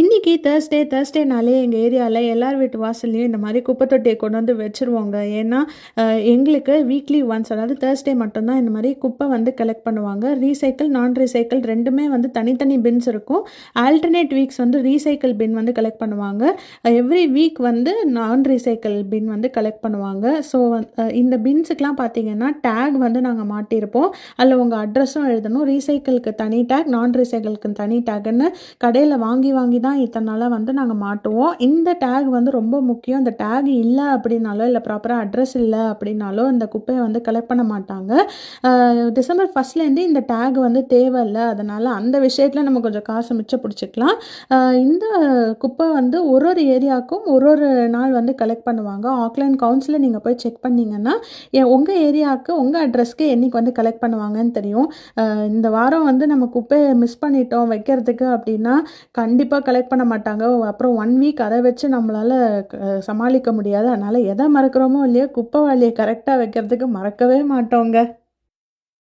இன்றைக்கி தேர்ஸ்டே தேர்ஸ்டேனாலே எங்கள் ஏரியாவில் எல்லார் வீட்டு வாசல்லையும் இந்த மாதிரி குப்பை தொட்டியை கொண்டு வந்து வச்சுருவாங்க. ஏன்னா எங்களுக்கு வீக்லி ஒன்ஸ் அதாவது தேர்ஸ்டே மட்டும்தான் இந்த மாதிரி குப்பை வந்து கலெக்ட் பண்ணுவாங்க. ரீசைக்கிள் நான் ரீசைக்கிள் ரெண்டுமே வந்து தனித்தனி பின்ஸ் இருக்கும். ஆல்டர்னேட் வீக்ஸ் வந்து ரீசைக்கிள் பின் வந்து கலெக்ட் பண்ணுவாங்க. எவ்ரி வீக் வந்து நான் ரீசைக்கிள் பின் வந்து கலெக்ட் பண்ணுவாங்க. ஸோ இந்த பின்ஸுக்கெலாம் பார்த்தீங்கன்னா டேக் வந்து நாங்கள் மாட்டியிருப்போம். அதில் உங்கள் அட்ரஸும் எழுதணும். ரீசைக்கிளுக்கு தனி டேக் நான் ரீசைக்கிளுக்கு தனி டேக்குன்னு கடையில் வாங்கி வாங்கி தான் இத்தனை நாளாக வந்து நாங்கள் மாட்டுவோம். இந்த டேக் வந்து ரொம்ப முக்கியம். இந்த டேக் இல்லை அப்படின்னாலோ இல்லை ப்ராப்பராக அட்ரஸ் இல்லை அப்படின்னாலோ இந்த குப்பையை வந்து கலெக்ட் பண்ண மாட்டாங்க. டிசம்பர் ஃபஸ்ட்லேருந்து இந்த டேக் வந்து தேவையில்லை. அதனால் அந்த விஷயத்தில் நம்ம கொஞ்சம் காசு மிச்சம் பிடிச்சிக்கலாம். இந்த குப்பை வந்து ஒரு ஒரு ஏரியாவுக்கும் ஒரு ஒரு நாள் வந்து கலெக்ட் பண்ணுவாங்க. ஆக்லைன் கவுன்சிலில் நீங்கள் போய் செக் பண்ணிங்கன்னா உங்கள் ஏரியாவுக்கு உங்கள் அட்ரஸ்க்கு என்னைக்கு வந்து கலெக்ட் பண்ணுவாங்கன்னு தெரியும். இந்த வாரம் வந்து நம்ம குப்பையை மிஸ் பண்ணிட்டோம் வைக்கிறதுக்கு அப்படின்னா கண்டிப்பாக கலெக்ட் பண்ண மாட்டாங்க. அப்புறம் ஒன் வீக் அதை வச்சு நம்மளால் சமாளிக்க முடியாது. அதனால் எதை மறக்கிறோமோ இல்லையோ குப்பை வாளியை கரெக்டாக வைக்கிறதுக்கு மறக்கவே மாட்டோங்க.